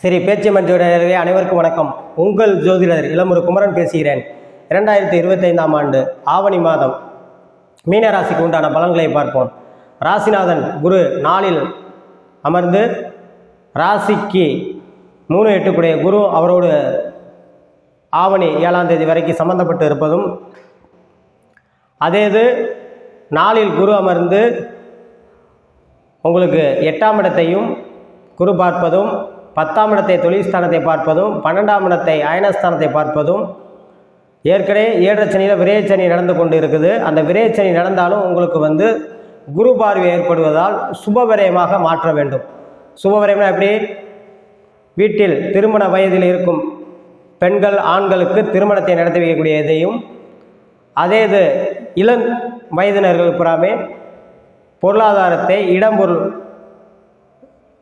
சரி பேச்சு ஜோதிடர்களே அனைவருக்கும் வணக்கம். உங்கள் ஜோதிடர் இளமுரு குமரன் பேசுகிறேன். இரண்டாயிரத்தி இருபத்தைந்தாம் ஆண்டு ஆவணி மாதம் மீன ராசிக்கு உண்டான பலன்களை பார்ப்போம். ராசிநாதன் குரு நாளில் அமர்ந்து ராசிக்கு மூணு எட்டுக்குடைய குரு அவரோடு ஆவணி ஏழாம் தேதி வரைக்கும் சம்பந்தப்பட்டு இருப்பதும் அதே இது நாளில் குரு அமர்ந்து உங்களுக்கு எட்டாம் இடத்தையும் குரு பார்ப்பதும் பத்தாம் இடத்தை தொழில்ஸ்தானத்தை பார்ப்பதும் பன்னெண்டாம் இடத்தை அயனஸ்தானத்தை பார்ப்பதும் ஏற்கனவே ஏழச்சனியில் விரேச்சனி நடந்து கொண்டு இருக்குது. அந்த விரேச்சனி நடந்தாலும் உங்களுக்கு வந்து குரு பார்வை ஏற்படுவதால் சுபவிரயமாக மாற்ற வேண்டும். சுபவிரயம்னா எப்படி? வீட்டில் திருமண வயதில் இருக்கும் பெண்கள் ஆண்களுக்கு திருமணத்தை நடத்தி வைக்கக்கூடியதையும் அதே இது இளம் வயதினர்கள் புறாமே பொருளாதாரத்தை இடம் பொருள்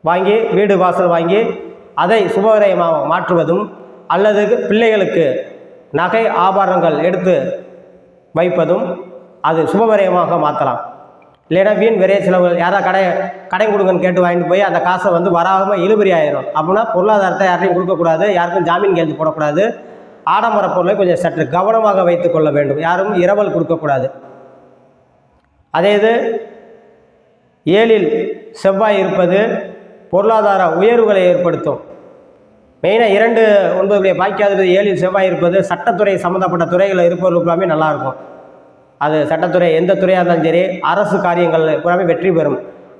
வாங்கி வீடு வாசல் வாங்கி அதை சுபவிரயமாக மாற்றுவதும் அல்லது பிள்ளைகளுக்கு நகை ஆபரணங்கள் எடுத்து வைப்பதும் அது சுபவிரயமாக மாற்றலாம். இல்லைன்னா வீண் விரைய செலவுகள் யாராவது கடை கடை கொடுங்கன்னு கேட்டு வாங்கிட்டு போய் அந்த காசை வந்து வராமல் இழுபறி ஆயிரும். அப்படின்னா பொருளாதாரத்தை யார்ட்டையும் கொடுக்கக்கூடாது யாருக்கும் ஜாமீன் கையெழுத்து போடக்கூடாது. ஆடம்பர பொருளை கொஞ்சம் சற்று கவனமாக வைத்துக்கொள்ள வேண்டும். யாரும் இரவல் கொடுக்கக்கூடாது. அதே இது ஏழில் செவ்வாய் இருப்பது பொருளாதார உயர்வுகளை ஏற்படுத்தும். மெயினாக இரண்டு ஒன்பதுடைய பாக்கியாதிபதி ஏழில் செவ்வாய் இருப்பது சட்டத்துறை சம்மந்தப்பட்ட துறைகளில் இருப்பவர்களுக்குலாமே நல்லாயிருக்கும் அது சட்டத்துறை எந்த துறையாக இருந்தாலும் சரி அரசு காரியங்கள் பூராமே வெற்றி பெறும்.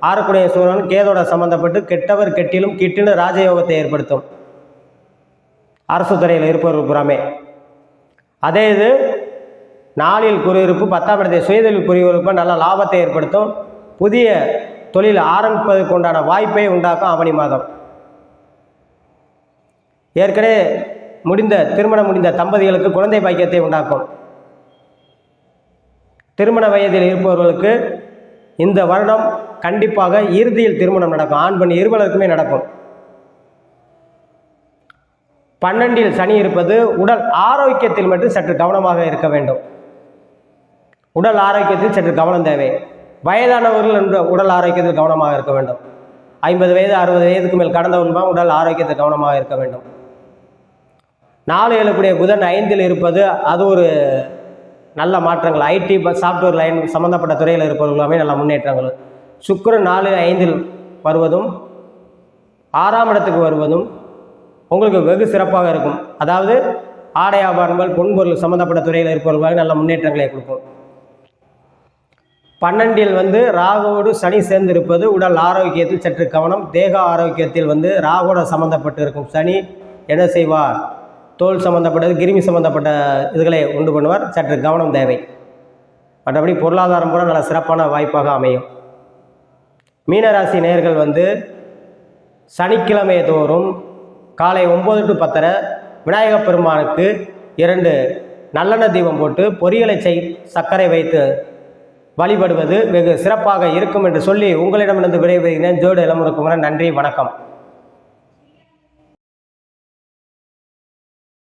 ஆறுக்குடைய சூழன் கேதோட சம்மந்தப்பட்டு கெட்டவர் கெட்டிலும் கிட்டிலும் ராஜயோகத்தை ஏற்படுத்தும். அரசு துறையில் இருப்பவர்கள் புறாமே அதே இது நாளில் குறியிருப்பு பத்தாம் இடத்தை சுயதொழில் புரிவதற்கு நல்ல லாபத்தை ஏற்படுத்தும். புதிய தொழில் ஆரம்பிப்பதற்கு உண்டான வாய்ப்பை உண்டாக்கும் ஆவணி மாதம். ஏற்கனவே முடிந்த திருமணம் முடிந்த தம்பதிகளுக்கு குழந்தை பாக்கியத்தை உண்டாக்கும். திருமண வயதில் இருப்பவர்களுக்கு இந்த வருடம் கண்டிப்பாக இறுதியில் திருமணம் நடக்கும். ஆண் பெண் இருவருக்குமே நடக்கும். பன்னெண்டில் சனி இருப்பது உடல் ஆரோக்கியத்தில் மட்டும் சற்று கவனமாக இருக்க வேண்டும். உடல் ஆரோக்கியத்தில் சற்று கவனம் தேவை. வயதானவர்கள் என்று உடல் ஆரோக்கியத்தில் கவனமாக இருக்க வேண்டும். ஐம்பது வயது அறுபது வயதுக்கு மேல் கடந்தவர்கள் உடல் ஆரோக்கியத்தில் கவனமாக இருக்க வேண்டும். நாலு ஏழுக்குடைய புதன் ஐந்தில் இருப்பது அது ஒரு நல்ல மாற்றங்கள். ஐடி சாஃப்ட்வேர் லைன் சம்மந்தப்பட்ட துறையில் இருப்பவர்களுமே நல்ல முன்னேற்றங்கள். சுக்கிரன் நாலு ஐந்தில் வருவதும் ஆறாம் இடத்துக்கு வருவதும் உங்களுக்கு வெகு சிறப்பாக இருக்கும். அதாவது ஆடை ஆபரணங்கள் பொன்பொருள் சம்மந்தப்பட்ட துறையில் இருப்பவர்களுக்கு நல்ல முன்னேற்றங்களை கொடுக்கும். பன்னெண்டில் வந்து ராகுவோடு சனி சேர்ந்திருப்பது உடல் ஆரோக்கியத்தில் சற்று கவனம் தேக ஆரோக்கியத்தில் வந்து ராகுவோட சம்மந்தப்பட்டு இருக்கும் சனி என்ன செய்வார்? தோல் சம்மந்தப்பட்டது கிருமி சம்மந்தப்பட்ட இதுகளை உண்டு பண்ணுவார். சற்று கவனம் தேவை. மற்றபடி பொருளாதாரம் கூட நல்ல சிறப்பான வாய்ப்பாக அமையும். மீனராசி நேயர்கள் வந்து சனிக்கிழமை தோறும் காலை ஒம்பது டு பத்தரை விநாயகப் பெருமானுக்கு இரண்டு நல்லெண்ணெய் தீபம் போட்டு பொரியலை செய் சர்க்கரை வைத்து வழிபடுவது வெகு சிறப்பாக இருக்கும் என்று சொல்லி உங்களிடமிருந்து விடைபெறுகிறேன். ஜோடு இளமுருக்குமரன் நன்றி வணக்கம்.